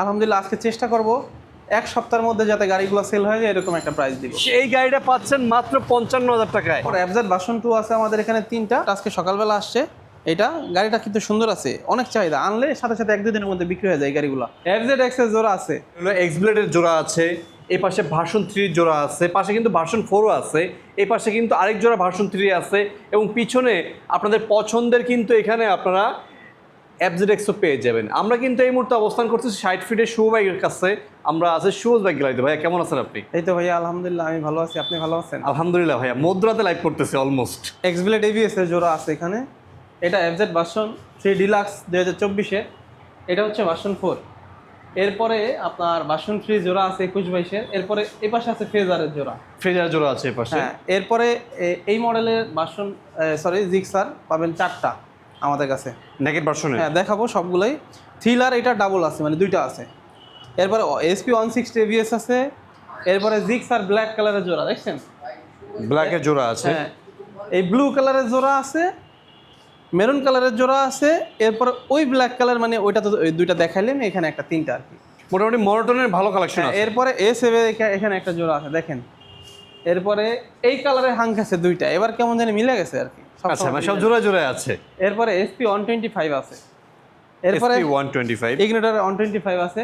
আলহামদুলিল্লাহ আজকে চেষ্টা করব এক সপ্তাহের মধ্যে যাতে গাড়িগুলো সেল হয়ে যায় এরকম একটা প্রাইস দিব। এই গাড়িটা পাচ্ছেন মাত্র পঞ্চান্ন হাজার টাকায় অ্যাবজেড বাসন টু আছে আমাদের এখানে তিনটা। আজকে সকালবেলা আসছে। এটা গাড়িটা কিন্তু সুন্দর আছে অনেক চাহিদা। আনলে সাথে সাথে এক দুই দিনের মধ্যে বিক্রি হয়ে যায় এই গাড়িগুলো। এফজেড এক্সেস জোড়া আছে। এক্সব্লেডের জোড়া আছে এই পাশে ভার্সন থ্রির জোড়া আছে পাশে কিন্তু ভার্সন ফোরও আছে এই পাশে কিন্তু আরেক জোড়া ভার্সন থ্রি আছে এবং পিছনে আপনাদের পছন্দের কিন্তু এখানে আপনারা অ্যাপজেড এক্সও পেয়ে যাবেন। আমরা কিন্তু এই মুহূর্তে অবস্থান করছি ষাট ফিটের শু বাইকের কাছে। আমরা আছে শুজ বাইক গেলাইতে। ভাইয়া কেমন আছেন আপনি? এই তো ভাইয়া আলহামদুলিল্লাহ আমি ভালো আছি। আপনি ভালো আছেন? আলহামদুলিল্লাহ ভাইয়া মধ্যরাতে লাইভ করতেছে অলমোস্ট এক্সবিলেট এবিএস এর জোড়া আছে এখানে। এটা এফজেড ভার্সন থ্রি ডিলাক্স দুই হাজার চব্বিশে। এটা হচ্ছে ভার্সন ফোর এরপরে আপনার ভার্সন থ্রি জোড়া আছে একুশ বাইশের এরপরে এই পাশে আছে ফ্রেজারের জোড়া। ফ্রেজার জোড়া আছে এই পাশে। হ্যাঁ এরপরে এই মডেলের ভার্সন সরি জিক্সার পাবেন চারটা। আমাদের কাছে। নেকেট ভার্সনে হ্যাঁ দেখাবো সবগুলোই। থ্রিলার এটা ডাবল আছে মানে দুইটা আছে। এরপরে এসপি ওয়ান সিক্সটি এভিএস আছে এরপরে জিক্স আর ব্ল্যাক কালারের জোড়া দেখছেন? ব্ল্যাকের জোড়া আছে। হ্যাঁ এই ব্লু কালারের জোড়া আছে মেরুন কালারের জোড়া আছে এরপরে ওই ব্ল্যাক কালার মানে ওইটা তো ওই দুইটা দেখাইলেন এখানে একটা তিনটা আর কি। মোটামুটি মনোটনের ভালো কালেকশন হ্যাঁ, আছে। এরপরে এস এখানে একটা জোড়া আছে দেখেন। এরপরে এই কালারের হাঙ্ক আছে দুইটা এবার কেমন জানি মিলে গেছে আর কি। আচ্ছা মানে সব জোড়া জোড়া আছে। এরপরে এসপি ওয়ান টোয়েন্টি ফাইভ আছে। এরপরে one twenty five Ignitor one twenty five আছে।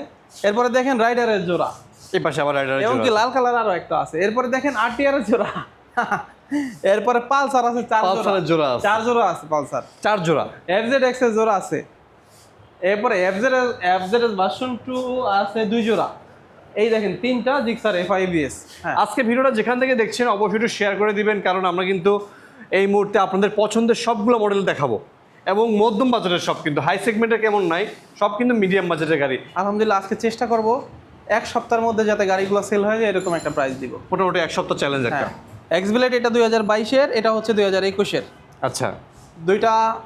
এরপরে দেখেন রাইডারের জোড়া। এই পাশে আবার রাইডার এমনকি লাল কালার আরও একটা আছে। এরপরে দেখেন আরটিআর জোড়া। এরপরে পালসার আছে চার পালসারের জোড়া আছে। চার জোড়া আছে পালসার। চার জোড়া। এফজেড এক্সের জোড়া আছে। এরপরে এফজেড এফজেড ভার্সন টু আছে দুই জোড়া। এই দেখেন তিনটা জিক্সার এফ হ্যাঁ। আজকে ভিডিওটা যেখান থেকে দেখছেন অবশ্যই একটু শেয়ার করে দিবেন কারণ আমরা কিন্তু এই মুহূর্তে আপনাদের পছন্দের সবগুলো মডেল দেখাবো। এবং মধ্যম বাজারের সব কিন্তু হাই সেগমেন্টের কেমন নাই সব কিন্তু মিডিয়াম বাজারের গাড়ি। আলহামদুলিল্লাহ আজকে চেষ্টা করব এক সপ্তাহের মধ্যে যাতে গাড়িগুলো সেল হয়ে যায় এরকম একটা প্রাইস দিব। মোটামুটি এক সপ্তাহ চ্যালেঞ্জ একটা। হ্যাঁ। এক্সবিলেট এটা দুই হাজার বাইশের এটা হচ্ছে দুই হাজার একুশের। আচ্ছা। দুইটা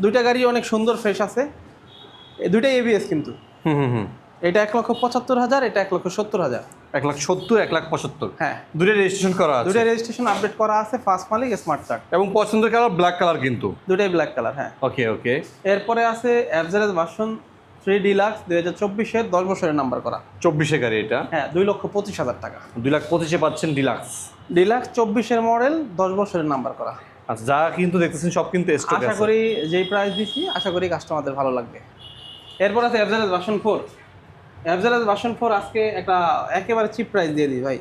দুইটা গাড়ি অনেক সুন্দর ফ্রেশ আছে। এই দুইটাই এবিএস কিন্তু। হুম হুম হুম। এটা এক লক্ষ পঁচাত্তর হাজার এটা এক লক্ষ সত্তর হাজার। এক লাখ সত্তর এক লাখ পঁচাত্তর। হ্যাঁ। দুটো রেজিস্ট্রেশন করা আছে। দুইটা রেজিস্ট্রেশন আপডেট করা আছে ফার্স্ট মালিক স্মার্ট কার্ড এবং পছন্দের কালার ব্ল্যাক কালার কিন্তু। দুটোই ব্ল্যাক কালার হ্যাঁ। ওকে ওকে এরপরে আছে অ্যাভজারেজ ভার্সন থ্রি ডিলাক্স দুই হাজার চব্বিশের দশ বছরের নাম্বার করা। চব্বিশে গাড়ি এটা। হ্যাঁ দুই লক্ষ পঁচিশ হাজার টাকা। দুই লাখ পঁচিশে পাচ্ছেন ডিলাক্স ডিলাক্স চব্বিশের মডেল দশ বছরের নাম্বার করা। আচ্ছা যা কিন্তু দেখতেছেন সব কিন্তু আশা করি যেই প্রাইস দিচ্ছি আশা করি কাস্টমারদের ভালো লাগবে। এরপর আছে অ্যাভজারেজ ভার্সন ফোর অ্যাভজারেজ ভার্সন ফোর আজকে একটা একেবারে চিপ প্রাইস দিয়ে দিই ভাই।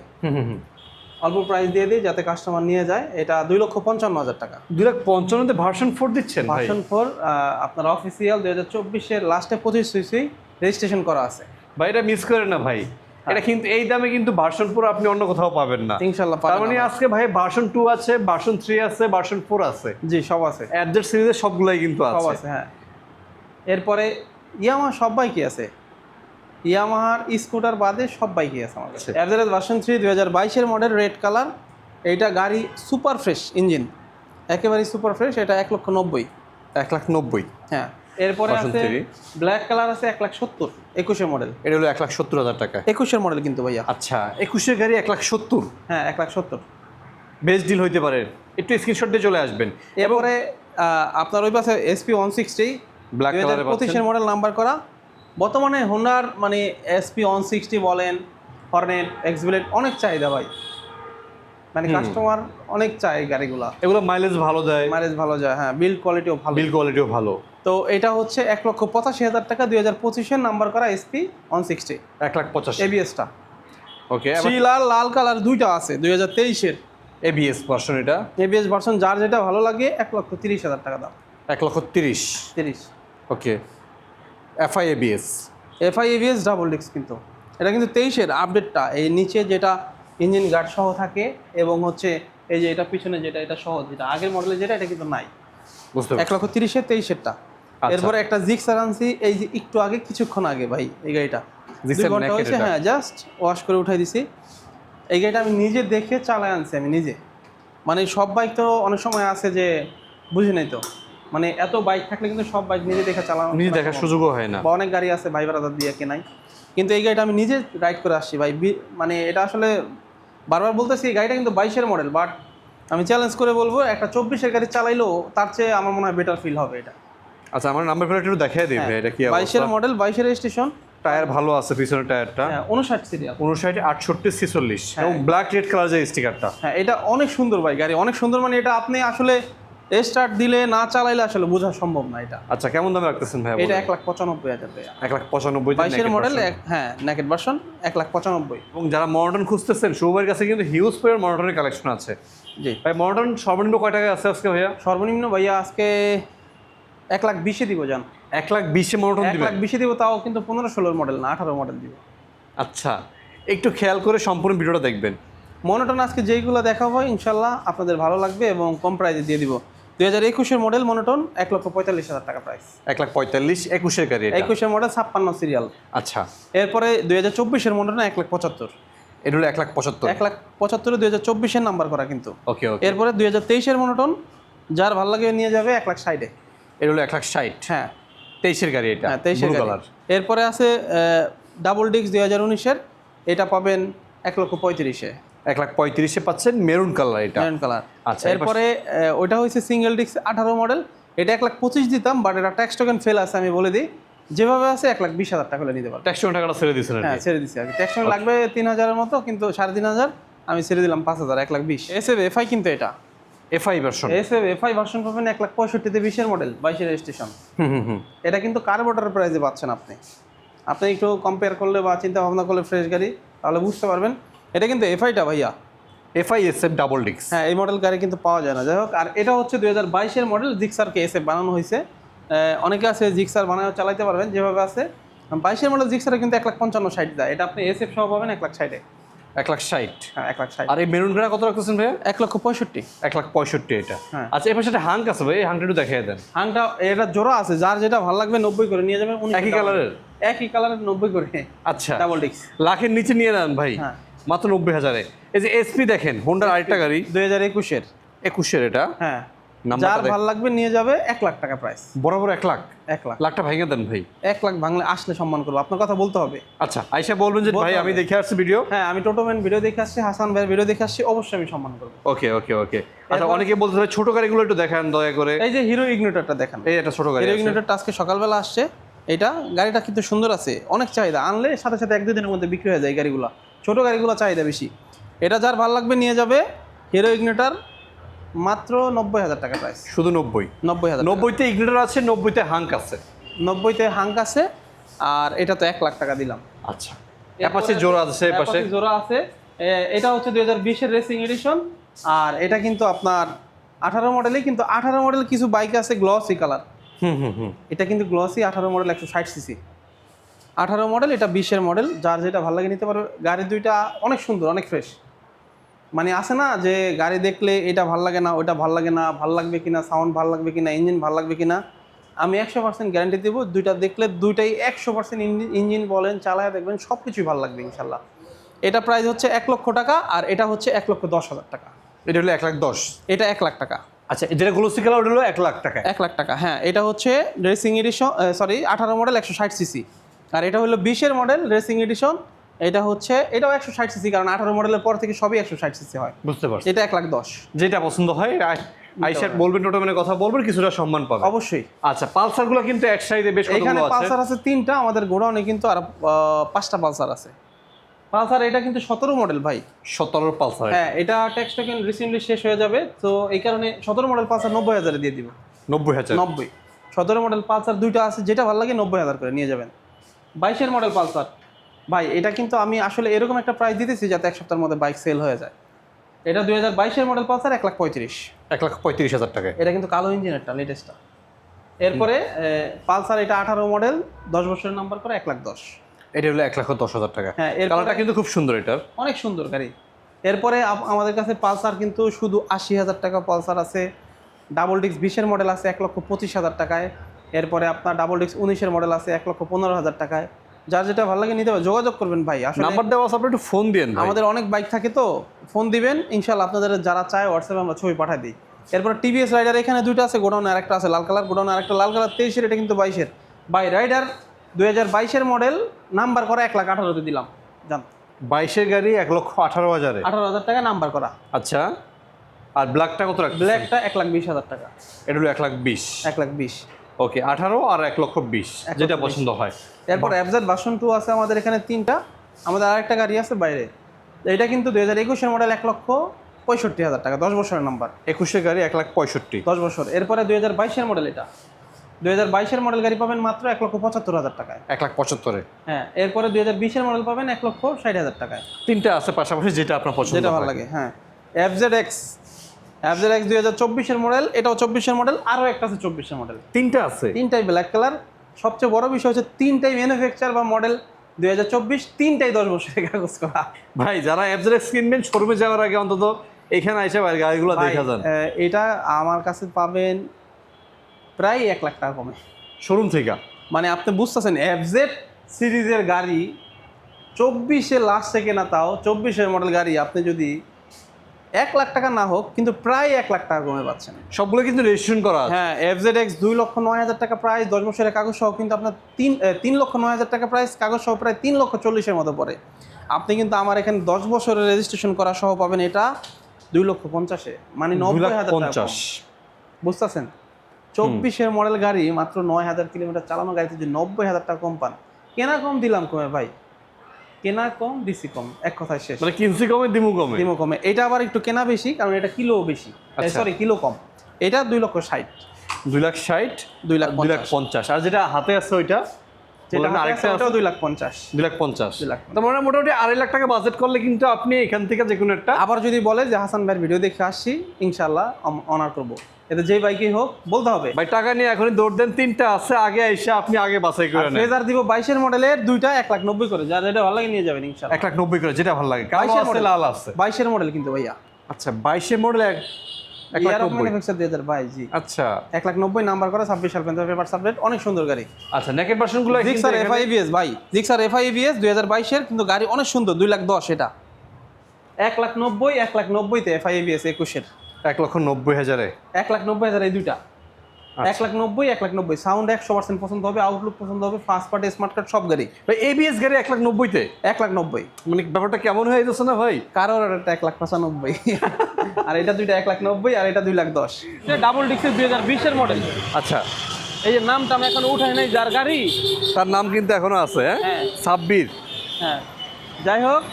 অল্প প্রাইস দিয়ে দিই যাতে কাস্টমার নিয়ে যায়। এটা দুই লক্ষ পঞ্চান্ন হাজার টাকা। দুই লাখ পঞ্চান্নতে ভার্সন ফোর দিচ্ছেন ভার্সন ফোর আপনার অফিসিয়াল দুই হাজার চব্বিশের লাস্টে পঁচিশ সুইসেই রেজিস্ট্রেশন করা আছে। ভাই এটা মিস করেন না ভাই। এটা কিন্তু এই দামে কিন্তু ভার্সন ফোর আপনি অন্য কোথাও পাবেন না। ইনশাল্লাহ তার মানে আজকে ভাই ভার্সন টু আছে ভার্সন থ্রি আছে ভার্সন ফোর আছে। জি সব আছে। অ্যাডজেট সিরিজের সবগুলাই কিন্তু সব আছে। হ্যাঁ। এরপরে ইয়ামাহা সব বাইকই আছে? ইয়ামাহার স্কুটার বাদে সব বাইকই আছে আমাদের। আচ্ছা। অ্যাভারেজ ভার্সন থ্রি দুই হাজার বাইশের মডেল রেড কালার এইটা গাড়ি সুপার ফ্রেশ ইঞ্জিন একেবারেই সুপার ফ্রেশ এটা এক লক্ষ নব্বই। এক লাখ নব্বই। হ্যাঁ এরপরে আছে ব্ল্যাক কালার আছে এক লাখ সত্তর একুশের মডেল এটা হলো এক লাখ সত্তর হাজার টাকা। একুশের মডেল কিন্তু ভাইয়া। আচ্ছা একুশের গাড়ি এক লাখ সত্তর। হ্যাঁ এক লাখ সত্তর। বেস্ট ডিল হইতে পারে। একটু স্ক্রিনশট দিয়ে চলে আসবেন। এরপরে আপনার ওই পাশে এসপি ওয়ান সিক্সটি হাজার এ পঁচিশের মডেল নাম্বার করা। বর্তমানে হোন্ডার মানে এসপি ওয়ান সিক্সটি বলেন হর্নেট এক্সবিলেট অনেক চাহিদা ভাই। মানে কাস্টমার অনেক চায় গাড়িগুলা। এগুলো মাইলেজ ভালো দেয়। মাইলেজ ভালো যায় হ্যাঁ বিল্ড কোয়ালিটিও ভালো। বিল কোয়ালিটিও ভালো। তো এটা হচ্ছে এক লক্ষ পঁচাশি হাজার টাকা দুই হাজার পঁচিশের নাম্বার করা এসপি ওয়ান সিক্সটি এক লাখ পঁচাশি। এবিএসটা ওকে লাল লাল কালার দুইটা আছে দুই হাজার তেইশের। এবিএস ভার্সন এটা? এবিএস ভার্সন যার যেটা ভালো লাগে এক লক্ষ তিরিশ হাজার টাকা দাম। এক লক্ষ তিরিশ। তিরিশ। Okay FI ABS FI ABS double ডিক্স কিন্তু। এটা কিন্তু তেইশের আপডেটটা এই নিচে যেটা ইঞ্জিন গার্ড সহ থাকে এবং হচ্ছে এই যে এটা পিছনে যেটা এটা সহ যেটা। আগের মডেলে যেটা এটা কিন্তু নাই। বুঝতে এক লক্ষ তিরিশের তেইশেরটা। আচ্ছা। এরপরে একটা জিক্সার আনছি এই যে একটু আগে কিছুক্ষণ আগে ভাই এই গাড়িটা। ঘণ্টা হয়েছে হ্যাঁ জাস্ট ওয়াশ করে উঠাই দিছি। এই গাড়িটা আমি নিজে দেখে চালায় আনছি আমি নিজে। মানে সব বাইক তো অনেক সময় আছে যে বুঝি নাই তো। মানে এত বাইক থাকলে কিন্তু সব বাইক নিজে দেখে চালানো নিজে দেখার সুযোগও হয় না। বা অনেক গাড়ি আছে ভাই বারাদার দিয়ে কেনাই কিন্তু এই গাড়িটা আমি নিজে রাইড করে আসছি ভাই। মানে এটা আসলে বারবার বলতেছি এই গাড়িটা কিন্তু বাইশের মডেল বাট আমি চ্যালেঞ্জ করে বলব একটা চব্বিশের গাড়ি চালাইলেও তার চেয়ে আমার মনে হয় বেটার ফিল হবে এটা। আচ্ছা আমার নাম্বার প্লেট একটু দেখাই দিই এটা কি বাইশের মডেল বাইশের রেজিস্ট্রেশন টায়ার ভালো আছে পিছনের টায়ারটা হ্যাঁ উনষাট সিরিয়াল উনষাট আটষট্টি ছেচল্লিশ। এবং ব্ল্যাক রেড কালার যে স্টিকারটা হ্যাঁ এটা অনেক সুন্দর ভাই গাড়ি অনেক সুন্দর। মানে এটা আপনি আসলে স্টার্ট দিলে না চালাইলে আসলে বোঝা সম্ভব না এটা। আচ্ছা কেমন দামে রাখতেছেন ভাই এটা এক লাখ পঁচানব্বই হাজার টাকা এক লাখ পঁচানব্বই বাইশের মডেল হ্যাঁ নেকেট ভার্সন এক লাখ পঁচানব্বই। এবং যারা মডার্ন খুঁজতেছেন শুভমের কাছে কিন্তু হিউজ পরিমাণ মডার্নের কালেকশন আছে। জি। ভাই মডার্ন সর্বনিম্ন কয় টাকায় আছে আজকে ভাইয়া? সর্বনিম্ন ভাইয়া আজকে এক লাখ বিশে দিব যান এক লাখ বিশে মডার্ন এক লাখ বিশে দিব তাও কিন্তু পনেরো ষোলোর মডেল না আঠারো মডেল দিব। আচ্ছা একটু খেয়াল করে সম্পূর্ণ ভিডিওটা দেখবেন। মনোটন আজকে যেইগুলো দেখা হয় ইনশাল্লাহ আপনাদের ভালো লাগবে এবং কম প্রাইসে দিয়ে দিব। দুই হাজার একুশের মডেল মনোটন এক লক্ষ পঁয়তাল্লিশ হাজার টাকা প্রাইস এক লাখ পঁয়তাল্লিশ একুশের গাড়ি এটা। একুশের মডেল ছাপ্পান্ন সিরিয়াল আচ্ছা। এরপরে দুই হাজার চব্বিশের মডেল এক লাখ পঁচাত্তর? এটা হলো এক লাখ পঁচাত্তর। এক লাখ পঁচাত্তরে দুই হাজার চব্বিশের নাম্বার করা কিন্তু। ওকে ওকে এরপরে দুই হাজার তেইশের মনোটন যার ভালো লাগে নিয়ে যাবে এক লাখ ষাটে। এটা হলো এক লাখ ষাট। হ্যাঁ। তেইশের গাড়ি এটা হ্যাঁ তেইশের। কালার এরপরে আছে ডাবল ডিস্ক দুই হাজার উনিশের এটা পাবেন এক লক্ষ পঁয়ত্রিশে। এক লাখ পঁয়ত্রিশে পাচ্ছেন মেরুন কালার এটা। Maroon colour. আচ্ছা, এরপরে ওইটা হচ্ছে সিঙ্গেল ডিস্ক আঠারো মডেল এটা এক লাখ পঁচিশ দিতাম বাট এটা ট্যাক্স টোকেন ফেল আছে আমি বলে দিই। যেভাবে আছে এক লাখ বিশ হাজার টাকা হলে নিতে পারব। ট্যাক্সি টাকাটা ছেড়ে দিয়েছেন আর হ্যাঁ ছেড়ে দিচ্ছি আর কি ট্যাক্স টোকেন লাগবে তিন হাজারের মতো কিন্তু সাড়ে তিন হাজার আমি ছেড়ে দিলাম পাঁচ হাজার এক লাখ বিশ। এস এফ এফআই কিন্তু এটা? FI version S F FI version পাবেন এক লাখ পঁয়ষট্টিতে বিশের মডেল বাইশের রেজিস্ট্রেশন এটা কিন্তু কার্বোটার প্রাইসে পাচ্ছেন আপনি। আপনি একটু কম্পেয়ার করলে বা চিন্তা ভাবনা করলে ফ্রেশ গাড়ি তাহলে বুঝতে পারবেন। এটা কিন্তু এফআইটা ভাইয়া। এফআই এস এফ ডাবল ডিক্স হ্যাঁ এই মডেল গাড়ি কিন্তু পাওয়া যায় না। যাই হোক আর এটা হচ্ছে দুই হাজার বাইশের মডেল জিক্সারকে এসে বানানো হয়েছে। অনেকে আছে জিক্সার বানানো চালাইতে পারবেন যেভাবে আছে। বাইশের মডেল জিক্সারে কিন্তু এক লাখ পঞ্চান্ন ষাট দেয় এটা আপনি এস এফ সহ পাবেন এক লাখ ষাটে। এক লাখ ষাট। হ্যাঁ এক লাখ ষাট। আর এই মেরুন কালার কত রাখতেছেন ভাইয়া? এক লক্ষ পঁয়ষট্টি। এক লাখ পঁয়ষট্টি এটা। হ্যাঁ। আচ্ছা এর পাশে একটা হাঙ্ক আছে ভাই এই হাঙ্কটা একটু দেখিয়ে দেন। হাংটা এটা জোড়া আছে যার যেটা ভালো লাগবে নব্বই করে নিয়ে যাবেন একই কালারের একই কালারের নব্বই করে। আচ্ছা। ডাবল ডিক্স লাখের নিচে নিয়ে নেন ভাই। হ্যাঁ। মাত্র নব্বই হাজারে। এই যে এসপি দেখেন হোন্ডার আরেকটা গাড়ি। দুই হাজার একুশের। একুশের এটা। হ্যাঁ। যার ভালো লাগবে নিয়ে যাবে এক লাখ টাকা প্রাইস বরাবর এক লাখ। এক লাখ। লাখটা ভেঙে দেন ভাই। এক লাখ ভাঙলে আসলে সম্মান করব। আপনার কথা বলতে হবে। আচ্ছা আইসা বলবেন যে ভাই আমি দেখে আসছি ভিডিও হ্যাঁ আমি টোটোম্যান ভিডিও দেখে আসছি হাসান ভাইয়ের ভিডিও দেখে আসছি অবশ্যই আমি সম্মান করব। ওকে ওকে ওকে। আচ্ছা অনেকে বলতে ভাই ছোট গাড়িগুলো একটু দেখান দয়া করে। এই যে হিরো ইগনিটরটা দেখেন। এই একটা ছোট গাড়ি হিরো। আজকে সকালবেলা আসছে। এটা গাড়িটা কিন্তু সুন্দর আছে। অনেক চাহিদা। আনলে সাথে সাথে এক দুই দিনের মধ্যে বিক্রি হয়ে যায় গাড়িগুলো। ছোট গাড়িগুলো চাহিদা বেশি। এটা যার ভালো লাগবে নিয়ে যাবে হিরো ইগনেটার মাত্র নব্বই হাজার টাকা প্রাইস শুধু নব্বই? নব্বই হাজার নব্বইতে ইগনেটার আছে নব্বইতে হাঙ্ক আছে। নব্বইতে হাঙ্ক আছে আর এটা তো এক লাখ টাকা দিলাম। আচ্ছা। এপাশে পাশে জোড়া আছে এপাশে জোড়া আছে। এটা হচ্ছে দুই হাজার বিশের রেসিং এডিশন আর এটা কিন্তু আপনার আঠারো মডেলে কিন্তু আঠারো মডেল কিছু বাইক আছে গ্লসি কালার হুম হুম হুম। এটা কিন্তু গ্লসি আঠারো মডেল একশো ষাট সিসি আঠারো মডেল এটা বিশের মডেল যার যেটা ভালো লাগে নিতে পারবে গাড়ি দুইটা অনেক সুন্দর অনেক ফ্রেশ মানে আছে না যে গাড়ি দেখলে এটা ভালো লাগে না ওটা ভালো লাগে না ভালো লাগবে কিনা সাউন্ড ভালো লাগবে কিনা ইঞ্জিন ভালো লাগবে কিনা আমি একশো পার্সেন্ট গ্যারান্টি দেবো। দুইটা দেখলে দুইটাই একশো পার্সেন্ট ইঞ্জিন ইঞ্জিন বলেন চালায় দেখবেন সব কিছুই ভালো লাগবে ইনশাল্লাহ। এটা প্রাইস হচ্ছে এক লক্ষ টাকা আর এটা হচ্ছে এক লক্ষ দশ হাজার টাকা। এটা হলো এক লাখ দশ। এটা এক লাখ টাকা। আচ্ছা যেটা গ্লোসি কালার ওটা হলো এক লাখ টাকা এক লাখ টাকা হ্যাঁ এটা হচ্ছে ড্রেসিং এডিশন সরি আঠারো মডেল একশো ষাট সিসি আর এটা হলো বিশের মডেল রেসিং এডিশন এটা হচ্ছে এটাও একশো ষাট সিসি কারণ আঠারো মডেলের পর থেকে সবই একশো ষাট সিসি হয়। বুঝতে পারছি। এটা এক লাখ দশ। যেটা পছন্দ হয় আইসার বলবেন টোটোমেনের কথা বলবেন কিছুটা সম্মান পাবে অবশ্যই। আচ্ছা পালসারগুলো কিন্তু এক সাইডে বেশ এখানে পালসার আছে তিনটা আমাদের গোডাউনে কিন্তু আর পাঁচটা পালসার আছে। পালসার এটা কিন্তু সতেরো মডেল ভাই। সতেরো পালসার হ্যাঁ এটা ট্যাক্স টোকেন রিসেন্টলি শেষ হয়ে যাবে তো এই কারণে সতেরো মডেল পালসার নব্বই হাজারে দিয়ে দিব। নব্বই হাজার? নব্বই। সতেরো মডেল পালসার দুইটা আছে যেটা ভালো লাগে নব্বই হাজার করে নিয়ে যাবেন। বাইশের মডেল পালসার। ভাই এটা কিন্তু আমি আসলে এরকম একটা প্রাইস দিতেছি যাতে এক সপ্তাহের মধ্যে বাইক সেল হয়ে যায়। এটা দুই হাজার বাইশের মডেল পালসার এক লাখ পঁয়ত্রিশ। এক লাখ পঁয়ত্রিশ হাজার টাকা। এটা কিন্তু কালো ইঞ্জিনেরটা লেটেস্টটা এরপরে পালসার এটা আঠারো মডেল দশ বছরের নাম্বার করে এক লাখ দশ। এটা হলো এক লাখ দশ হাজার টাকা। হ্যাঁ এর কালারটা কিন্তু খুব সুন্দর এটার। অনেক সুন্দর গাড়ি। এরপরে আমাদের কাছে পালসার কিন্তু শুধু আশি হাজার টাকা পালসার আছে। ডাবল ডিস্ক বিশের মডেল আছে এক লক্ষ পঁচিশ হাজার টাকায়। এরপরে আপনার ডাবল ডিস্ক উনিশের মডেল আছে এক লক্ষ পনেরো হাজার টাকায়। যার যেটা ভালো লাগে নিতে হবে যোগাযোগ করবেন ভাই। আসলে নাম্বার দেওয়া আছে আপনি একটু ফোন দিন আমাদের অনেক বাইক থাকে তো ফোন দিবেন ইনশাল্লাহ আপনাদের যারা চায় হোয়াটসঅ্যাপে আমরা ছবি পাঠাই দিই। এরপর টিভিএস রাইডার এখানে দুইটা আছে গোডাউন আর একটা আছে লাল কালার গোডাউনে আরেকটা লাল কালার তেইশের এটা কিন্তু বাইশের। বাই রাইডার দুই হাজার বাইশের মডেল নাম্বার করা এক লাখ আঠারোতে দিলাম। জান বাইশের গাড়ি এক লক্ষ আঠারো হাজারে। আঠারো হাজার টাকা নাম্বার করা। আচ্ছা আর ব্ল্যাকটা কত রাখবে ব্ল্যাকটা এক লাখ বিশ হাজার টাকা। এটা হলো এক লাখ বিশ। এক লাখ বিশ। ওকে আঠারো আর এক লক্ষ বিশ যেটা পছন্দ হয়। এরপর এফজেড ভার্সন টু আছে আমাদের এখানে তিনটা। আমাদের আরেকটা গাড়ি আছে বাইরে। এটা কিন্তু দুই হাজার একুশের মডেল এক লক্ষ পঁয়ষট্টি হাজার টাকা দশ বছরের নাম্বার একুশের গাড়ি এক লাখ পঁয়ষট্টি। দশ বছর। এরপরে দুই হাজার বাইশের মডেল এটা। দুই হাজার বাইশের মডেল গাড়ি পাবেন মাত্র এক লক্ষ পঁচাত্তর হাজার টাকায়। এক লাখ পঁচাত্তরে। হ্যাঁ এরপরে দুই হাজার বিশের মডেল পাবেন এক লক্ষ ষাট হাজার টাকায়। তিনটা আছে পাশাপাশি যেটা আপনার পছন্দ যেটা ভালো লাগে হ্যাঁ। এফজেড এক্স এফজেড এক্স দুই হাজার চব্বিশের মডেল এটাও চব্বিশের মডেল আরও একটা আছে চব্বিশের মডেল তিনটা আছে? তিনটাই ব্ল্যাক কালার সবচেয়ে বড় বিষয় হচ্ছে তিনটাই ম্যানুফ্যাকচার বা মডেল দুই হাজার চব্বিশ তিনটাই দশ বছরের কাগজ করা। ভাই যারা অ্যাপজেরেক্স কিনবেন শোরুমে যাওয়ার আগে অন্তত এখানে এসে ভাই গাড়িগুলো দেখা যান। এটা আমার কাছে পাবেন প্রায় এক লাখ টাকা কমে। শোরুম থেকে? মানে আপনি বুঝতেছেন এফজেড সিরিজের গাড়ি চব্বিশে লাস্ট থেকে না তাও চব্বিশের মডেল গাড়ি আপনি যদি এক লাখ টাকা না হোক কিন্তু প্রায় এক লাখ টাকা কমে পাচ্ছেন সবগুলো কিন্তু রেজিস্ট্রেশন করা হ্যাঁ এফজেড এক্স দুই লক্ষ নয় হাজার টাকা প্রাইস দশ বছরের কাগজ সহ কিন্তু আপনার তিন তিন লক্ষ নয় হাজার টাকা প্রাইস কাগজ সহ প্রায় তিন লক্ষ চল্লিশের মতো পড়ে। আপনি কিন্তু আমার এখানে দশ বছরের রেজিস্ট্রেশন করা সহ পাবেন এটা দুই লক্ষ পঞ্চাশে মানে নব্বই হাজার পঞ্চাশ। বুঝতেছেন? চব্বিশের মডেল গাড়ি মাত্র নয় হাজার কিলোমিটার চালানো গাড়িতে যদি নব্বই হাজার টাকা কম পান কেনা কম দিলাম কমে ভাই। কেনা কম দিছি কম। এক কথায় শেষ। মানে কিনসি কমে দিমু কমে? দিমো কমে। এটা আবার একটু কেনা বেশি কারণ এটা কিলো বেশি। আচ্ছা। সরি কিলো কম। এটা দুই লক্ষ ষাট। দুই লাখ ষাট? দুই লাখ দুই লাখ পঞ্চাশ। আর যেটা হাতে আছে ওইটা? মোটামুটি আড়াই লাখ টাকা বাজেট করলে কিন্তু আপনি এখান থেকে যে কোনো একটা আবার যদি বলে যে হাসান ভাইয়ের ভিডিও দেখে আসছি ইনশাল্লাহ অনার করব। এতে যেই বাইকই হোক বলতে হবে। ভাই টাকা নিয়ে এখনই দৌড় দেন তিনটা আছে আগে এসে আপনি আগে বাছাই করে নেন। ফ্রেজার দিব বাইশের মডেলের দুইটা এক লাখ নব্বই করে যার যেটা ভালো লাগে নিয়ে যাবেন ইনশাল্লাহ এক লাখ নব্বই করে যেটা ভালো লাগে। কালো আছে লাল আছে। বাইশের মডেল কিন্তু ভাইয়া। আচ্ছা বাইশের মডেল এক আচ্ছা। এক লাখ নব্বই নাম্বার করা ছাব্বিশ সাল পর্যন্ত পেপার সাবজেক্ট অনেক সুন্দর গাড়ি। আচ্ছা নেকের ভার্সনগুলো জিক্সার এফআইবিএস ভাই। জিক্সার এফআইবিএস দুই হাজার বাইশের কিন্তু গাড়ি অনেক সুন্দর দুই লাখ দশ এটা। এক লাখ নব্বই এক লাখ নব্বইতে এফআইবিএস একুশের। এক লক্ষ নব্বই হাজারে। এক লাখ নব্বই হাজার এই দুইটা। আচ্ছা। এক লাখ নব্বই এক লাখ নব্বই। সাউন্ড একশো পার্সেন্ট পছন্দ হবে আউটলুক পছন্দ হবে ফার্স্ট পার্টি স্মার্ট কার্ড সব গাড়ি। ভাই এবিএস গাড়ি এক লাখ নব্বইতে? এক লাখ নব্বই। মানে ব্যাপারটা কেমন হয়ে যাচ্ছে না ভাই? কারোর একটা এক লাখ পঁচানব্বই। আর এটা দুইটা এক লাখ নব্বই আর এটা দুই লাখ দশ। ডাবল ডিক্সের দুই হাজার বিশের মডেল আচ্ছা। এই যে নামটা আমি এখন উঠাই নাই যার গাড়ি। তার নাম কিন্তু এখনও আছে হ্যাঁ? হ্যাঁ। সাব্বির হ্যাঁ। যাই হোক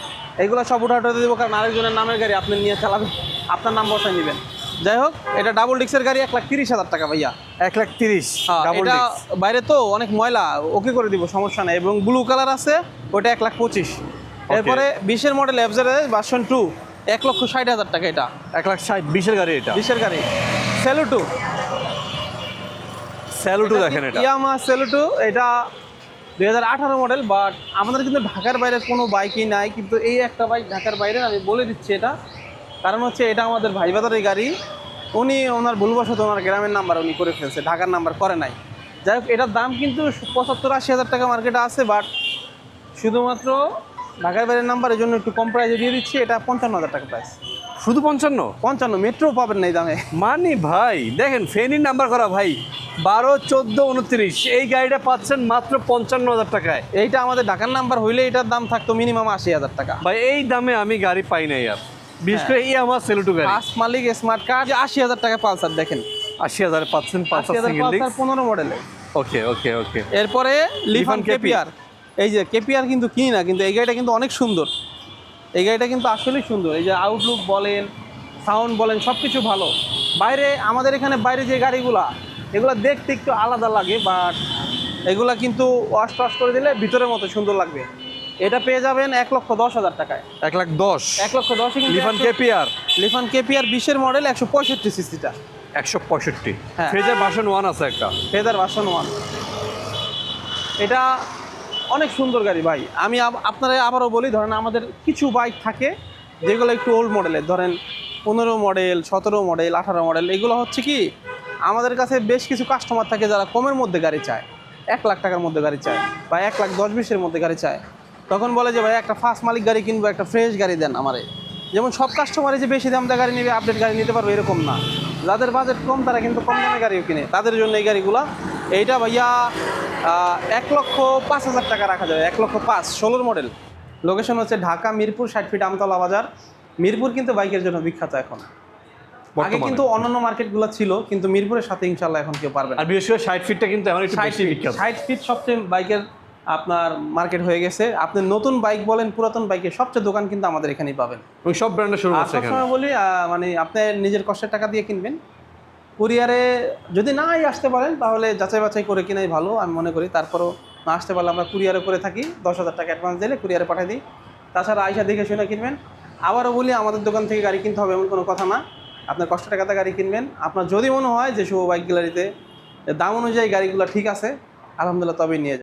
এইগুলো সব উঠা উঠাতে দেবো কারণ আরেকজনের নামের গাড়ি আপনি নিয়ে চালাবেন। আপনার নাম বসাই নেবেন। যাই হোক এটা ডাবল ডিক্সের গাড়ি এক লাখ তিরিশ হাজার টাকা ভাইয়া। এক লাখ তিরিশ হ্যাঁ, এটা বাইরে তো অনেক ময়লা ওকে করে দিব সমস্যা নেই। এবং ব্লু কালার আছে ওটা এক লাখ পঁচিশ। এরপরে বিশের মডেল এফজেড ভার্সন টু এক লক্ষ ষাট হাজার টাকা এটা। এক লাখ ষাট বিশের গাড়ি এটা। বিশের গাড়ি। সেলুটু স্যালুটু দেখেন এটা। ইয়ামা সেলুটু এটা দুই হাজার আঠারো মডেল বাট আমাদের কিন্তু ঢাকার বাইরে কোনো বাইকই নাই কিন্তু এই একটা বাইক ঢাকার বাইরে আমি বলে দিচ্ছি এটা। কারণ হচ্ছে এটা আমাদের ভাই বাজারের গাড়ি। উনি ওনার ভুলবশত ওনার গ্রামের নাম্বার উনি করে ফেলছে ঢাকার নাম্বার করে নাই। যাই হোক এটার দাম কিন্তু পঁচাত্তর আশি হাজার টাকা মার্কেটে আছে বাট শুধুমাত্র ঢাকার বাইরের নাম্বার এই জন্য একটু কম প্রাইসে দিয়ে দিচ্ছি এটা পঞ্চান্ন হাজার টাকা প্রাইস শুধু পঞ্চান্ন? পঞ্চান্ন মেট্রো পাবেন না এই দামে। মানি ভাই দেখেন ফেনির নাম্বার করা ভাই বারো চোদ্দ উনত্রিশ এই গাড়িটা পাচ্ছেন মাত্র পঞ্চান্ন হাজার টাকায়। এইটা আমাদের ঢাকার নাম্বার হইলে এটার দাম থাকতো মিনিমাম আশি হাজার টাকা। ভাই এই দামে আমি গাড়ি পাই নাই আর। বিশেষ করে এই আমার সেলুটু গাড়ি ফার্স্ট মালিক স্মার্ট কার্ড আশি হাজার টাকা পালসার দেখেন। আশি হাজার পাচ্ছেন আশি সিঙ্গেল ডিস্ক পনেরো মডেলে ওকে ওকে ওকে এরপরে লিফান লিফান কেপিআর এই যে কেপিআর কিন্তু কিনি না কিন্তু এই গাড়িটা কিন্তু অনেক সুন্দর। এই গাড়িটা কিন্তু আসলেই সুন্দর। এই যে আউটলুক বলেন সাউন্ড বলেন সব কিছু ভালো। বাইরে আমাদের এখানে বাইরে যে গাড়িগুলা এগুলো দেখতে একটু আলাদা লাগে বাট এগুলা কিন্তু ওয়াশ টশ করে দিলে ভিতরের মতো সুন্দর লাগবে। এটা পেয়ে যাবেন এক লক্ষ দশ হাজার টাকায়। এক লাখ দশ। এক লক্ষ দশ লিফান কেপিআর। লিফান কেপিআর বিশের মডেল একশো পঁয়ষট্টি সিসিটা। একশো পঁয়ষট্টি। ফ্রেজার ভার্সন ওয়ান আছে একটা। ফেজার ভার্সন ওয়ান এটা অনেক সুন্দর গাড়ি ভাই। আমি আপনারা আবারও বলি ধরেন আমাদের কিছু বাইক থাকে যেগুলো একটু ওল্ড মডেলের ধরেন পনেরো মডেল সতেরো মডেল আঠারো মডেল এগুলো হচ্ছে কি আমাদের কাছে বেশ কিছু কাস্টমার থাকে যারা কমের মধ্যে গাড়ি চায় এক লাখ টাকার মধ্যে গাড়ি চায় বা এক লাখ দশ বিশের মধ্যে গাড়ি চায়। তখন বলে যে ভাই একটা ফার্স্ট মালিক গাড়ি কিনবো একটা ফ্রেশ গাড়ি দেন আমারে। যেমন সব কাস্টমারে যে বেশি দাম দিয়ে গাড়ি নেবে আপডেট গাড়ি নিতে পারবে এরকম না। যাদের বাজেট কম তারা কিন্তু কম দামে গাড়িও কিনে। তাদের জন্য এই গাড়িগুলা এইটা ভাইয়া এক লক্ষ পাঁচ হাজার টাকা রাখা যাবে এক লক্ষ পাঁচ ষোলোর মডেল লোকেশন হচ্ছে ঢাকা মিরপুর ষাট ফিট আমতলা বাজার। মিরপুর কিন্তু বাইকের জন্য বিখ্যাত এখন। বর্তমানে। কিন্তু অন্যান্য মার্কেটগুলো ছিল কিন্তু মিরপুরের সাথে ইনশাল্লাহ এখন কেউ পারবে না। আর বিশেষ করে ষাট ফিটটা কিন্তু এখন ষাট ফিট সবচেয়ে বাইকের আপনার মার্কেট হয়ে গেছে। আপনি নতুন বাইক বলেন পুরাতন বাইকের সবচেয়ে দোকান কিন্তু আমাদের এখানেই পাবেন। এবং সব ব্র্যান্ডের শুরু আছে এখানে। সবসময় বলি মানে আপনি নিজের কষ্টের টাকা দিয়ে কিনবেন। কুরিয়ারে যদি নাই আসতে পারেন তাহলে যাচাই বাছাই করে কিনাই ভালো আমি মনে করি। তারপরও না আসতে পারলে আমরা কুরিয়ারে করে থাকি। দশ হাজার টাকা অ্যাডভান্স দিলে কুরিয়ারে পাঠিয়ে দিই। তাছাড়া আইসা দেখে শুনে কিনবেন। আবারও বলি আমাদের দোকান থেকে গাড়ি কিনতে হবে এমন কোনো কথা না। আপনার কষ্ট টাকাতে গাড়ি কিনবেন। আপনার যদি মনে হয় যে শুভ বাইক গ্যালারিতে দাম অনুযায়ী গাড়িগুলো ঠিক আছে আলহামদুলিল্লাহ তবেই নিয়ে